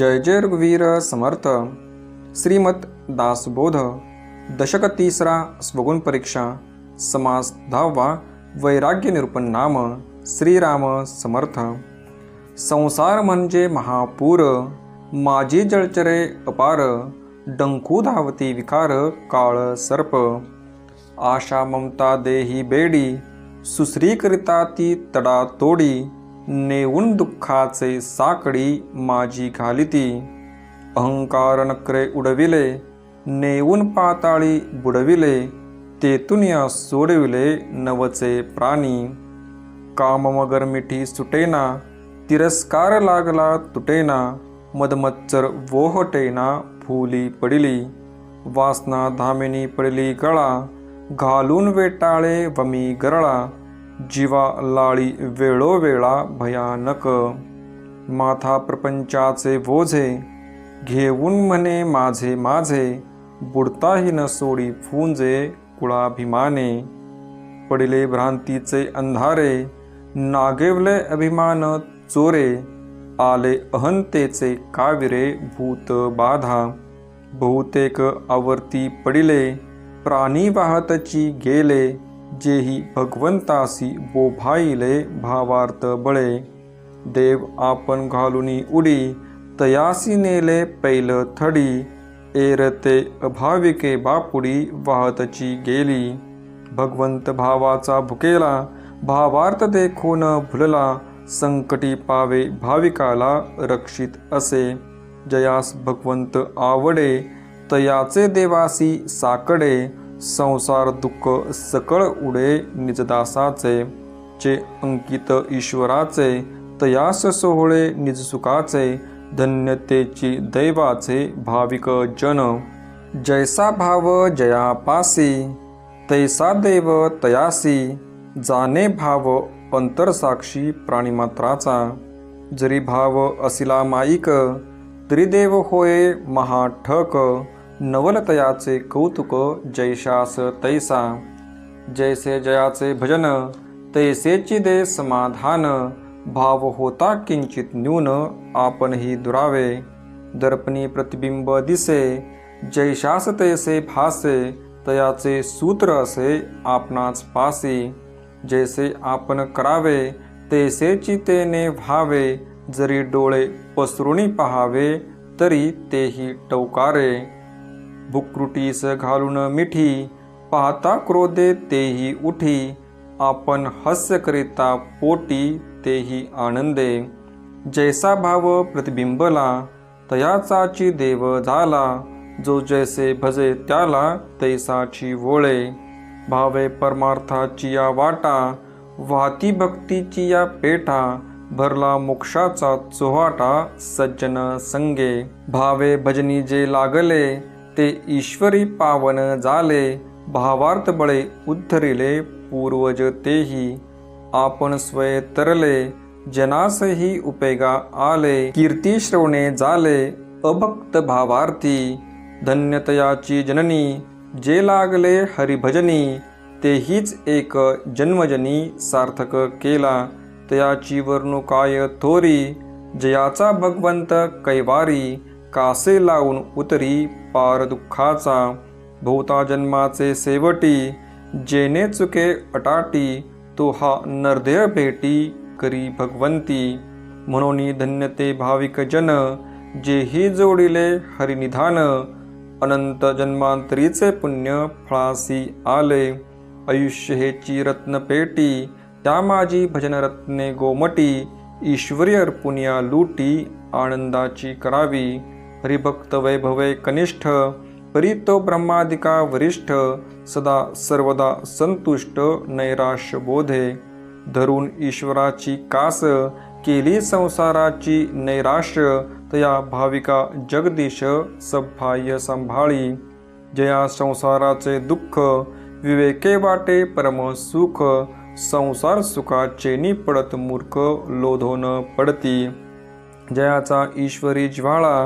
जय जय रघुवीर समर्थ. श्रीमत दासबोध दशक तिसरा स्वगुण परीक्षा समास दहावा वैराग्य निरूपण नाम श्रीराम समर्थ. संसार म्हणजे महापूर माझी जळचरे अपार डंकू धावती विकार काळ सर्प. आशा ममता देही बेडी सुश्रीकरिता ती तडा तोडी नेऊन दुःखाचे साकडी माझी घालिती. अहंकार नकरे उडविले नेऊन पाताळी बुडविले तेतून या सोडविले नवचे प्राणी. काम मगर मिठी सुटेना तिरस्कार लागला तुटेना मदमच्चर वोहटेना फुली पडिली. वासना धामिनी पडली गळा घालून वेटाळे वमी गरळा. जीवा लाळी वेळोवेळा भयानक. माथा प्रपंचाचे बोझे घेऊन म्हणे माझे माझे बुडताही न सोडी फुंजे कुळाभिमाने. पडिले भ्रांतीचे अंधारे नागेवले अभिमान चोरे आले अहंतेचे काविरे भूत बाधा. बहुतेक आवर्ती पडिले प्राणी वाहतची गेले जेही भगवंतासी बोभाईले भावार्थ बळे देव आपण घालुनी उडी तयासी नेले पैल थडी एरते अभाविके बापुडी वाहतची गेली. भगवंत भावाचा भुकेला भावार्थ देखून भुलला संकटी पावे भाविकाला रक्षित असे. जयास भगवंत आवडे तयाचे देवासी साकडे संसार दुःख सकळ उडे निजदासाचे चे अंकित ईश्वराचे तयास सोहळे निजसुखाचे धन्यतेची दैवाचे भाविक जन. जैसा भाव जयापासी तैसा देव तयासी जाने भाव अंतरसाक्षी प्राणीमात्राचा. जरी भाव असिला माईक तरी देव होय महाठक नवलतयाचे कौतुक जैशास तैसा. जैसे जयाचे भजन तैसेची दे समाधान. भाव होता किंचित न्यून आपणही दुरावे. दर्पणी प्रतिबिंब दिसे जैशास तैसे भासे. तयाचे सूत्र असे आपणाच पासी. जैसे आपण करावे तैसेची तेने व्हावे. जरी डोळे पसरुणी पहावे तरी तेही टवकारे. भुक्रुटीस घालून मिठी पाहता क्रोधे तेही उठी आपण हास्यकरिता पोटी तेही आनंदे. जैसा भाव प्रतिबिंबला तयाचाची देव झाला जो जैसे भजे त्याला तैसाची वोळे. भावे परमार्थाची या वाटा वाहती भक्तीची या पेठा भरला मोक्षाचा चोहाटा सज्जन संगे. भावे भजनी जे लागले ते ईश्वरी पावन झाले भावार्थ बळे उद्धरिले पूर्वज तेही. आपण स्वय तरले जनासही उपेगा आले. कीर्ती श्रवणे झाले अभक्त भावार्थी. धन्यतयाची जननी जे लागले हरिभजनी तेहीच एक जन्मजनी सार्थक केला. तयाची वर्णुकाय थोरी जयाचा भगवंत कैवारी कासे लावून उतरी पार दुःखाचा भोवता जन्माचे सेवटी जेने चुके अटाटी तो हा नर्दय भेटी करी भगवंती. म्हणून धन्यते भाविक जन जेही जोडिले हरिनिधान अनंत जन्मांतरीचे पुण्य फळासी आले. आयुष्य हेची रत्नपेटी त्या माझी भजनरत्ने गोमटी ईश्वरी अर्पुनिया लुटी आनंदाची करावी. हरिभक्त वैभवे कनिष्ठ परितो ब्रह्मादिका वरिष्ठ सदा सर्वदा संतुष्ट नैराश्य बोधे धरून ईश्वराची कास केली संसाराची नैराश्य तया भाविका जगदीश सभाय सांभाळी। जया संसाराचे दुःख विवेके वाटे परम सुख संसार सुखाचे निपडत मूर्ख लोधोन पडती। जयाचा ईश्वरी ज्वाळा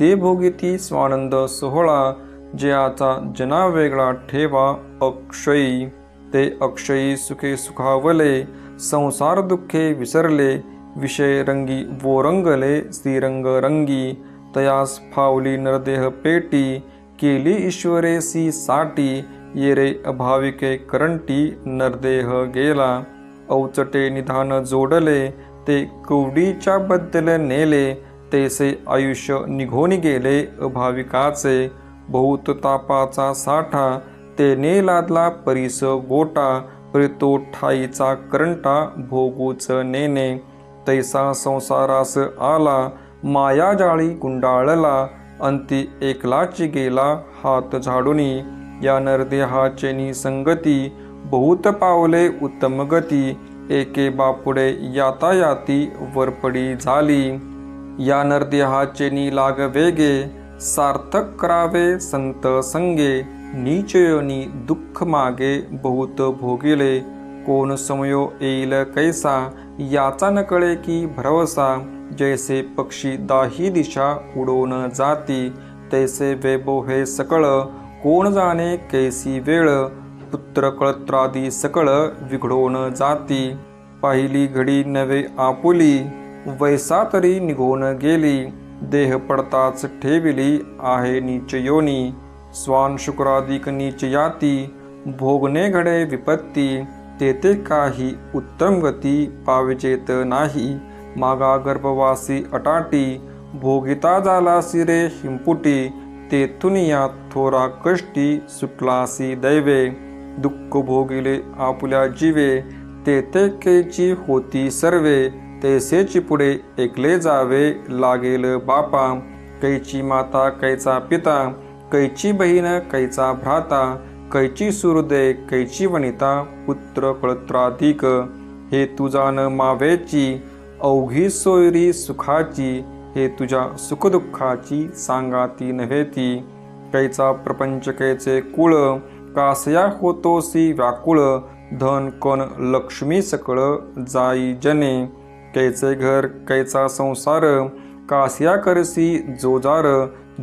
ते भोगिती स्वानंद सोहळा जयाचा जना वेगळा ठेवा अक्षयी. ते अक्षयी सुखे सुखावले संसार दुःखे विसरले विषय रंगी वोरंगले श्रीरंग रंगी. तयास फावली नरदेह पेटी केली ईश्वरेसी साठी ये रे अभाविके करंटी नरदेह गेला. अवचटे निधान जोडले ते कवडीच्या बद्दल नेले तेसे आयुष्य निघून गेले अभाविकाचे बहुत तापाचा साठा तेने लादला परिस गोटा प्रितो ठाईचा करंटा भोगूच नेने तैसा संसारास आला माया जाळी गुंडाळला अंती एकलाची गेला हात झाडुनी. या नरदेहाचे निसंगती बहुत पावले उत्तम गती एके बापुडे यातायाती वरपडी झाली. या नरदेहाचे नी लाग वेगे सार्थक करावे संत संगे नीचयोनी दुःख मागे बहुत भोगिले. कोण समयो येईल कैसा याचा न कळे की भरवसा. जैसे पक्षी दाही दिशा उडवून जाती तैसे वेबो हे सकळ. कोण जाणे कैसी वेळ पुत्र कळत्रादी सकळ विघडवून जाती. पाहिली घडी नवे आपुली वैसा तरी निघून गेली. देह पडताच ठेविली आहे नीच योनी. स्वान शुक्रादिक नीच याती. भोगणे घडे विपत्ती. तेथे काही उत्तम गती पाविजेत नाही. मागा गर्भवासी अटाटी. भोगिता झाला सिरे हिंपुटी. तेथून या थोरा कष्टी सुटलासी दैवे. दुःख भोगिले आपुल्या जीवे. तेथे केची होती सर्वे. तैसेची पुढे एकले जावे लागेल बापा. कैची माता कैचा पिता कैची बहीण कैचा भ्राता कैची सुहृदय कैची वनिता पुत्र कळत्राधिक हे तुझा न मावेची अवघी सोयरी सुखाची हे तुझ्या सुखदुःखाची सांगाती नव्हे ती कैचा प्रपंच कैचे कुळ कासया होतोसी व्याकुळ धन कोण लक्ष्मी सकळ जाई जने. कैचे घर कैचा संसार कासया करसी जोजार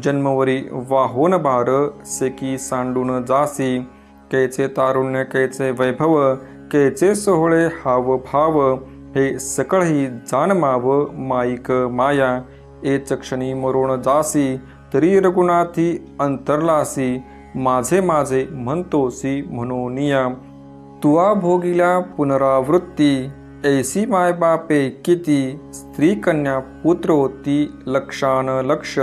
जन्मवरी वाहोन भार सेकी सांडून जासी कैचे तारुण्य कैचे वैभव कैचे सोहळे हाव भाव हे सकळही जाणमाव माईक माया एच क्षणी मरुण जासी तरी रघुनाथी अंतरलासी माझे माझे म्हणतोसी म्हणूनिया तुआ भोगिला पुनरावृत्ती ऐसी मायबापे किती स्त्री कन्या पुत्र होती लक्षान लक्ष.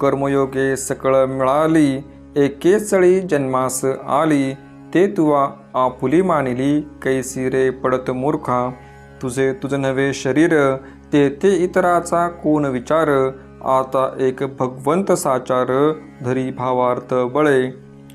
कर्मयोगे सकळ मिळाली एके सळी जन्मास आली. ते तुवा आपुली मानिली कैसी रे पडत मूर्खा. तुझे तुझ नवे शरीर तेथे इतराचा कोण विचार. आता एक भगवंत साचार धरी भावार्थ बळे.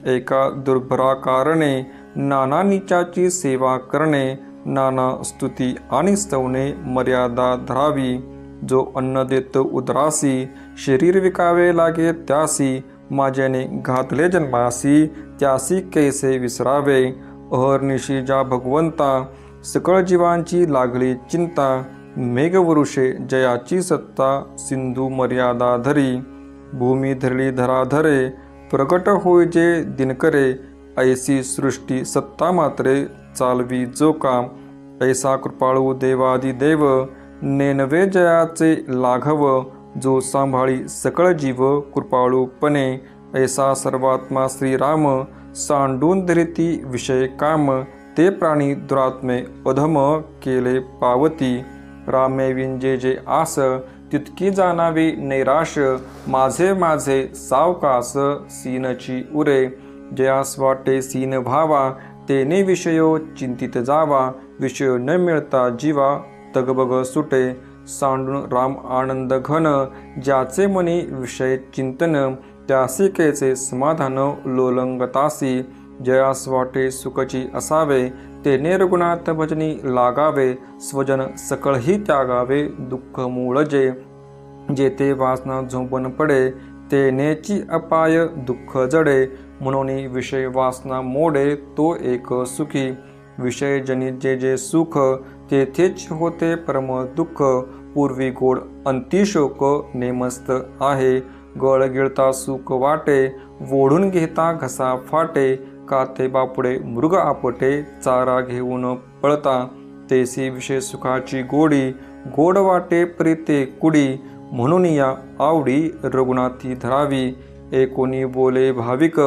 एका दुर्भरा कारणे नाना निचाची सेवा करणे. नाना स्तुती आणि स्तवने मर्यादा धरावी. जो अन्न देत उदरासी शरीर विकावे लागे त्यासी माझ्याने घातले जन्मासी त्यासी कैसे विसरावे? अहर्निशी जा भगवंता सकळ जीवांची लागली चिंता मेघवरुषे जयाची सत्ता सिंधू मर्यादा धरी. भूमी धरली धराधरे प्रकट होय जे दिनकरे ऐसी सृष्टी सत्ता मात्रे चालवी जो काम ऐसा कृपाळू देवादिदेव नेनवे जयाचे लाघव जो सांभाळी सकळ जीव कृपाळूपणे ऐसा सर्वात्मा श्रीराम सांडून धरिती विषय काम ते प्राणी दुरात्मे अधम केले पावती. रामे विंजे जे आस तितकी जाणावी नैराश माझे माझे सावकास सीनची उरे. जयास वाटे सीन भावा तेने विषयो चिंतित जावा विषय न मिळता जीवा तगबग सुटे सांडून राम आनंद घन ज्याचे मनी विषय चिंतन त्यासिकेचे समाधान लोलंगतासी जयास वाटे सुखची असावे तेने रघुनाथ भजनी लागावे स्वजन सकळही त्यागावे दुःख मूळजे. जेथे वासना झोंबून पडे तेनेची अपाय दुःख जडे. म्हणून विषय वासना मोडे तो एक सुखी. विषय जनित जे जे सुख तेथेच होते परम दुःख. पूर्वी गोड अंतिशोक नेमस्त आहे. गळ गिळता सुख वाटे ओढून घेता घसा फाटे. काते बापुडे मृग आपटे चारा घेऊन पळता. तेसी विषय सुखाची गोडी गोड वाटे प्रीते कुडी. म्हणून या आवडी रघुनाथी धरावी. एकोणी बोले भाविक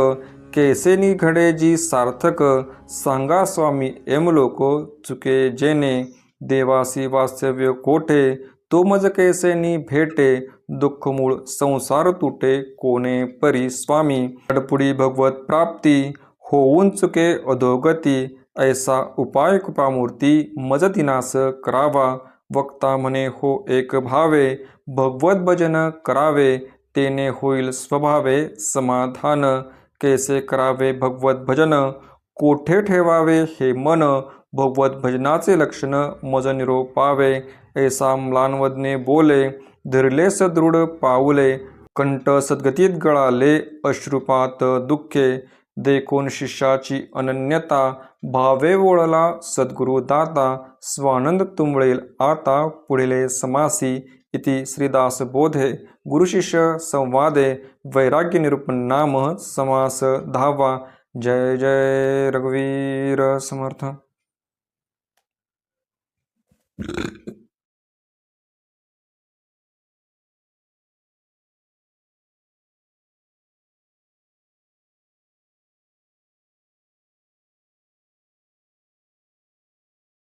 केसेनी घडे जी सार्थक सांगा स्वामी एम लोक चुके जेने. देवासी वास्तव्य कोठे? तो मज कैसेनी भेटे. दुःख मूळ संसार तुटे कोणे परी स्वामी? अडपुडी भगवत प्राप्ती होऊन चुके अधोगती. ऐसा उपाय कृपामूर्ती मज दिनास करावा. वक्ता म्हणे हो एक भावे भगवत भजन करावे. तेने होईल स्वभावे समाधान. कैसे करावे भगवत भजन? कोठे ठेवावे हे मन? भगवत भजनाचे लक्षण मज निरोपावे. ऐसा म्लानवदने बोले धरले सदृढ पाऊले. कंठ सद्गतीत गळाले अश्रुपात दुःखे. देखून शिष्याची अनन्यता भावे वळला सद्गुरु दाता स्वानंद तुंबळेल आता पुढिले समासी. इति श्रीदास बोधे गुरुशिष्य संवादे वैराग्य निरूपण नाम समास धावा। जय जय रघुवीर समर्थ।